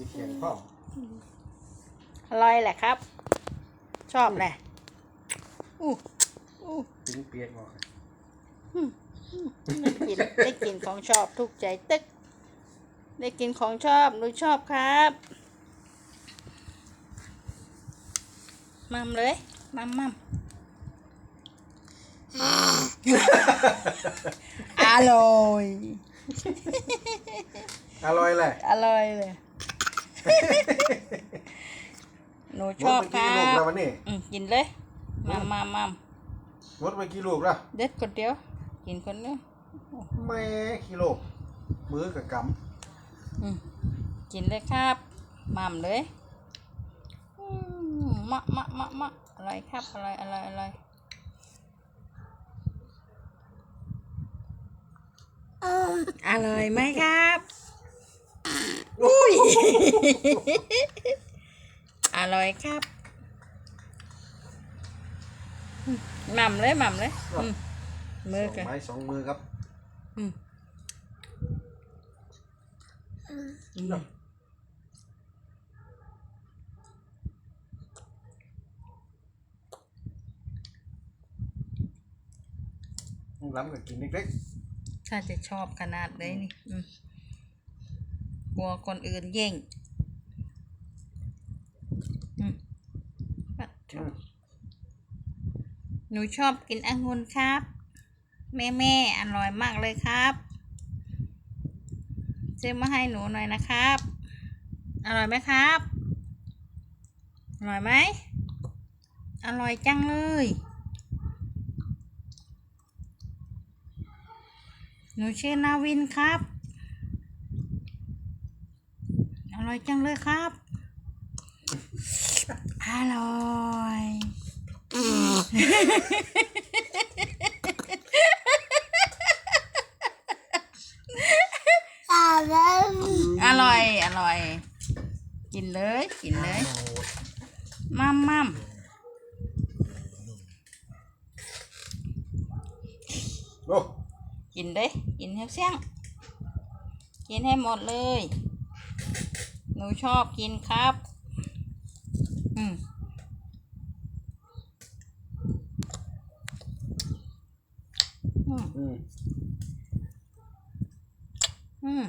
มีเสียงพร้อมอร่อยแหละครับ ชอบแหละอู้อู้ปิ้งเปียกบอกได้กินได้กินของชอบถูกใจตึก ได้กินของชอบหนูชอบครับมัมเลยมัมมัมอร่อย อร่อยแหละอร่อยเลย หนูชอบหมดคไปรักี่ลูกแล้วบวันนี้อืมกินเลยมัมมัมมัมหมดไปกี่ลูกแล้วเด็ดคนเดียว กินคนเดียวแม่กิโลมือกับกอืมกินเลยครับมัมเลยอืมมะมะมะมะอะไรครับอะไรอะไรอะไรอร่อยไหมครับ อุ้ย อร่อยครับอืมหม่ำเลยหม่ำเลยอืมำมือสกัอนงไม้สองมือครับอืมอืมล้ำกับกินเล็กถ้าจะชอบขนาดเลยนี่ อืม กลัวคนอื่นแย่งอืมปัดๆอืมหนูชอบกินองุ่นครับ แม่แม่ๆอร่อยมากเลยครับซื้อมาให้หนูหน่อยนะครับ อร่อยไหมครับ อร่อยไหม อร่อยจังเลย หนูชื่อนาวินครับ อ ร่อยจังเลยครับ อร่อย อร่อย อร่อย กินเลย กินเลยมัมมัมโอ้กินเลยกินให้เสียง กินให้หมดเลยห นูชอบกินครับอืมอืมอืมอืม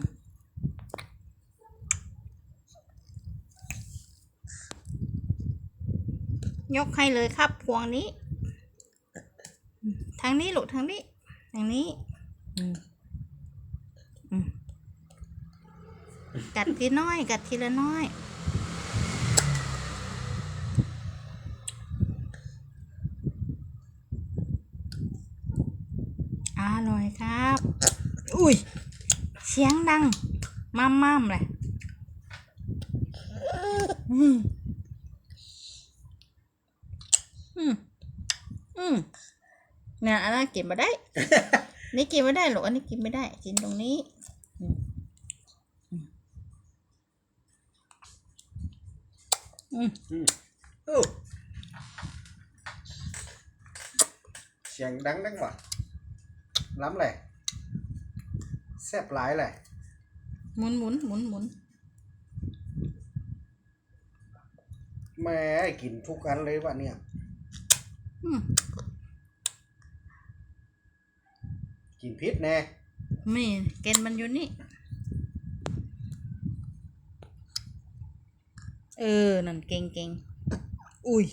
ยกให้เลยครับพวงนี้อืมทางนี้ลูกทางนี้ ทางนี้ อืม อืม กัดทีน้อย กัดทีละน้อย อร่อยครับ อุ้ย เสียงดังมัมมัมเลยอืมอืมอืมเนี่ยอันนั้นกินมาได้ นี่กินไม่ได้หรอกอันนี้กินไม่ได้กินตรงนี้อืมอืมอืม อืมโอ้ เสียงดังดังว่ะล้ำเลยแซ่บหลายเลยหมุนหมุนหมุนหมุนแม่กินทุกอันเลยวะเนี่ยอืมกินพิษแน่ไม่เกณฑ์มันอยู่นี่ เออ นั่นเก่งเก่งอุ้ย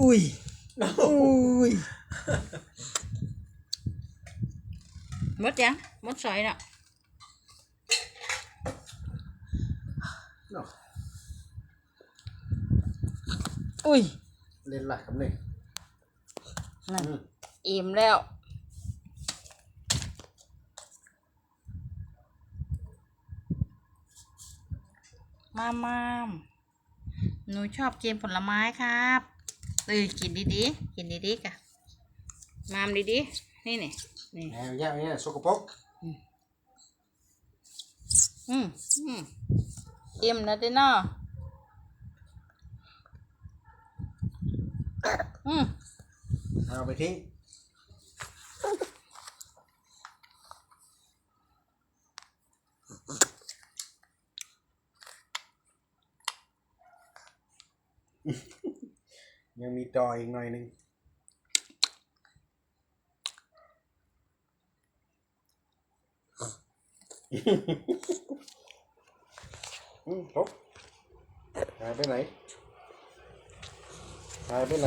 อุ้ย อุ้ยหมดยังหมดซอยแล้วเนาะอุ้ยเล่นหลักครับนี่นั่นอืมอิ่มแล้ว มามามหนูชอบกินผลไม้ครับเอ้ยกินดีๆ กินดีๆกะมามดีๆ นี่นี่นี่แหมเนี่ยเนี่ยสกปรกอืมอืมอิ่มนะติเนาะอืมเอาไปทิ้ง ยังมีจออีกหน่อยหนึงอืมจบหายไปไหนหายไปไหน